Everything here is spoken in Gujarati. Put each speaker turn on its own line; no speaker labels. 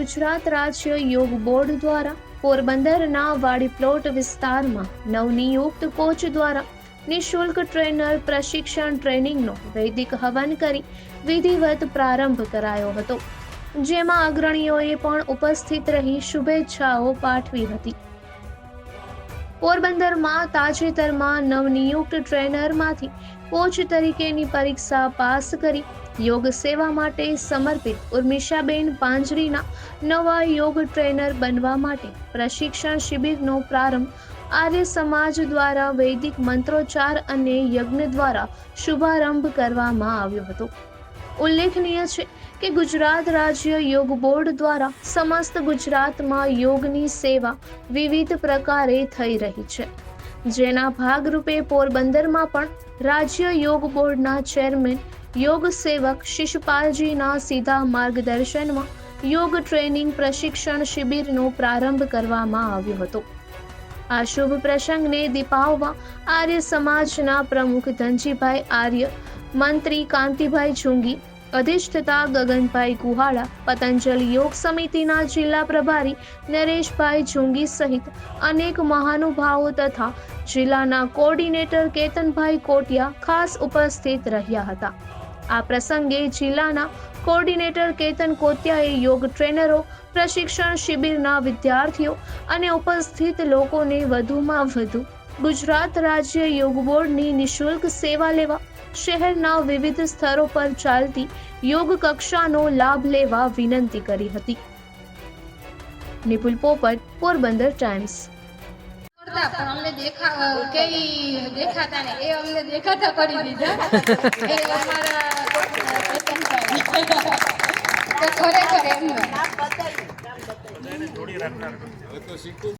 ગુજરાત રાજ્ય યોગ બોર્ડ દ્વારા પોરબંદરના વાડી પ્લોટ વિસ્તારમાં નવનિયુક્ત કોચ દ્વારા નિઃશુલ્ક ટ્રેનર પ્રશિક્ષણ ટ્રેનિંગનો વૈદિક હવન કરી વિધિવત પ્રારંભ કરાયો હતો. જેમાં અગ્રણીઓએ પણ ઉપસ્થિત રહી શુભેચ્છાઓ પાઠવી હતી. પોરબંદરમાં તાજેતરમાં નવનિયુક્ત ટ્રેનરમાંથી કોચ તરીકેની પરીક્ષા પાસ કરી યોગ સેવા માટે સમર્પિત ઉર્મિષાબેન પાંજરીના નવા યોગ ટ્રેનર બનવા માટે પ્રશિક્ષણ શિબિરનો પ્રારંભ આર્ય સમાજ દ્વારા વૈદિક મંત્રોચ્ચાર અને યજ્ઞ દ્વારા શુભારંભ કરવામાં આવ્યો હતો. ઉલ્લેખનીય છે કે ગુજરાત રાજ્ય યોગ બોર્ડ દ્વારા સમસ્ત ગુજરાતમાં યોગની સેવા વિવિધ પ્રકારે થઈ રહી છે. જેના ભાગરૂપે પોરબંદરમાં પણ રાજ્ય યોગ બોર્ડના ચેરમેન, યોગ સેવક શિષપાલજીના સીધા માર્ગદર્શનમાં યોગ ટ્રેનિંગ પ્રશિક્ષણ શિબિરનો પ્રારંભ કરવામાં આવ્યો હતો. આ શુભ પ્રસંગને દીપાવવા આર્ય સમાજના પ્રમુખ ધનજીભાઈ આર્ય, મંત્રી કાંતિભાઈ ચુંગી અધિષ્ઠતા ગગનભાઈ ગુહાળા, પતંજલિ યોગ સમિતિના જિલ્લા પ્રભારી નરેશભાઈ જુંગી સહિત અનેક મહાનુભાવો તથા જિલ્લાના કોર્ડિનેટર કેતનભાઈ કોટિયા ખાસ ઉપસ્થિત રહ્યા હતા. આ પ્રસંગે જિલ્લાના કોર્ડિનેટર કેતન કોત્યાએ યોગ ટ્રેનરો, પ્રશિક્ષણ શિબિરના વિદ્યાર્થીઓ અને ઉપસ્થિત લોકોને વધુમાં વધુ ગુજરાત રાજ્ય યોગ બોર્ડની નિઃશુલ્ક સેવા લેવા શહેરના વિવિધ સ્તરો પર ચાલતી યોગ કક્ષાનો લાભ લેવા વિનંતી કરી હતી. નિપુલ પોપટ પોરબંદર ટાઈમ્સ.
પણ અમને દેખા કે દેખાતા ને એ અમને દેખાતા કરી દીધા. એ અમારા ખરેખર એમ